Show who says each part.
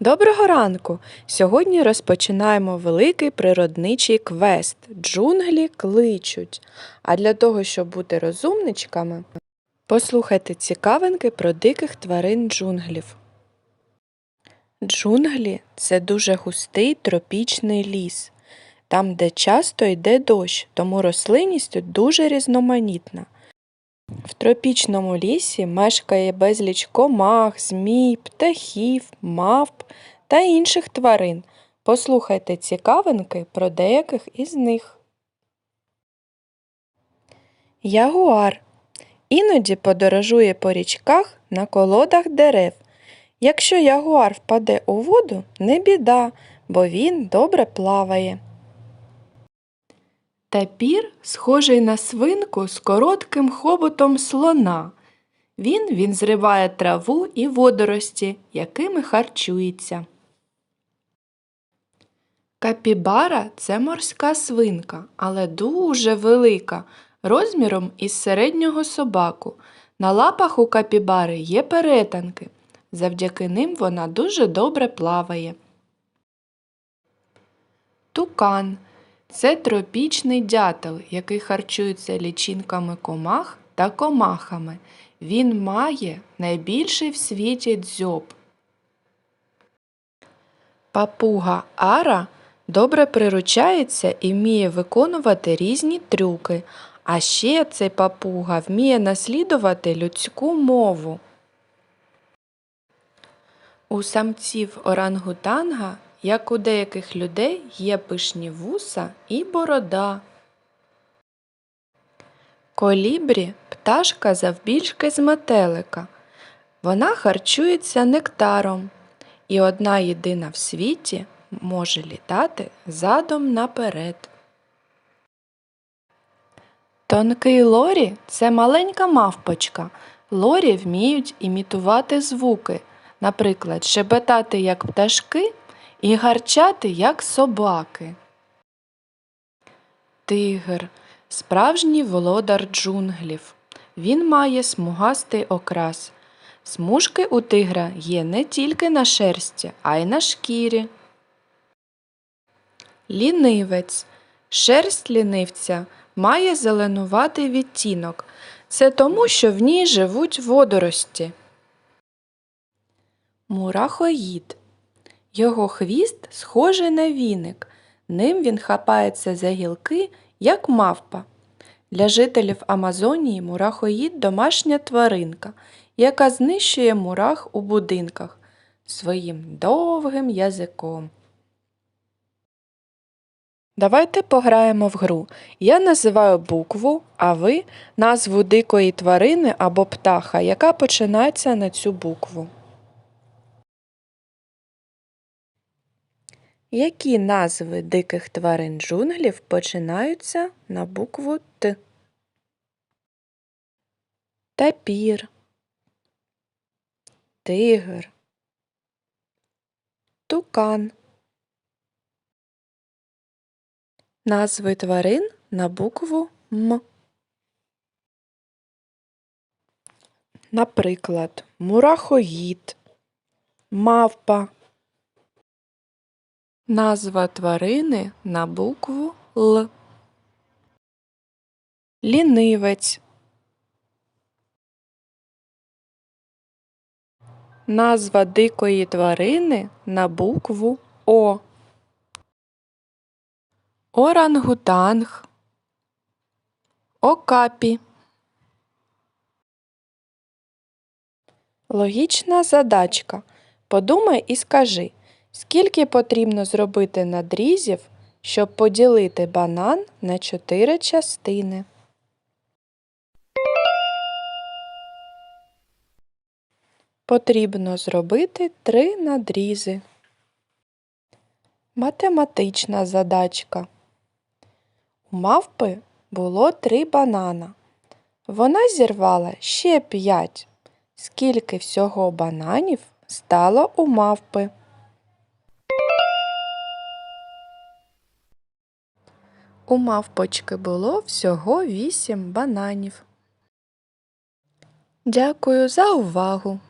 Speaker 1: Доброго ранку! Сьогодні розпочинаємо великий природничий квест Джунглі кличуть. А для того, щоб бути розумничками, послухайте цікавинки про диких тварин джунглів. Джунглі це дуже густий тропічний ліс, там, де часто йде дощ, тому рослинність дуже різноманітна. Тропічному лісі мешкає безліч комах, змій, птахів, мавп та інших тварин. Послухайте цікавинки про деяких із них. Ягуар іноді подорожує по річках на колодах дерев. Якщо ягуар впаде у воду, не біда, бо він добре плаває. Тапір схожий на свинку з коротким хоботом слона. Він, він зриває траву і водорості, якими харчується. Капібара це морська свинка, але дуже велика, розміром із середнього собаку. На лапах у капібари є перетинки. Завдяки ним вона дуже добре плаває. Тукан це тропічний дятел, який харчується лічинками комах та комахами. Він має найбільший в світі дзьоб. Папуга Ара добре приручається і вміє виконувати різні трюки, а ще цей папуга вміє наслідувати людську мову. У самців орангутанга як у деяких людей є пишні вуса і борода. Колібрі пташка завбільшки з метелика. Вона харчується нектаром і одна єдина в світі може літати задом наперед. Тонкий лорі це маленька мавпочка. Лорі вміють імітувати звуки, наприклад, шебетати як пташки і гарчати, як собаки. Тигр справжній володар джунглів. Він має смугастий окрас. Смужки у тигра є не тільки на шерсті, а й на шкірі. Лінивець. Шерсть лінивця має зеленуватий відтінок. Це тому, що в ній живуть водорості. Мурахоїд. Його хвіст схожий на віник. Ним він хапається за гілки, як мавпа. Для жителів Амазонії мурахоїд домашня тваринка, яка знищує мурах у будинках своїм довгим язиком. Давайте пограємо в гру. Я називаю букву, а ви назву дикої тварини або птаха, яка починається на цю букву. Які назви диких тварин джунглів починаються на букву Т? Тапір, тигр, тукан. Назви тварин на букву М. Наприклад, мурахоїд, мавпа. Назва тварини на букву Л. Лінивець. Назва дикої тварини на букву О. Орангутанг. Окапі. Логічна задачка. Подумай і скажи. Скільки потрібно зробити надрізів, щоб поділити банан на чотири частини? Потрібно зробити три надрізи. Математична задачка. У мавпи було три банана. Вона зірвала ще п'ять. Скільки всього бананів стало у мавпи? У мавпочки було всього вісім бананів. Дякую за увагу!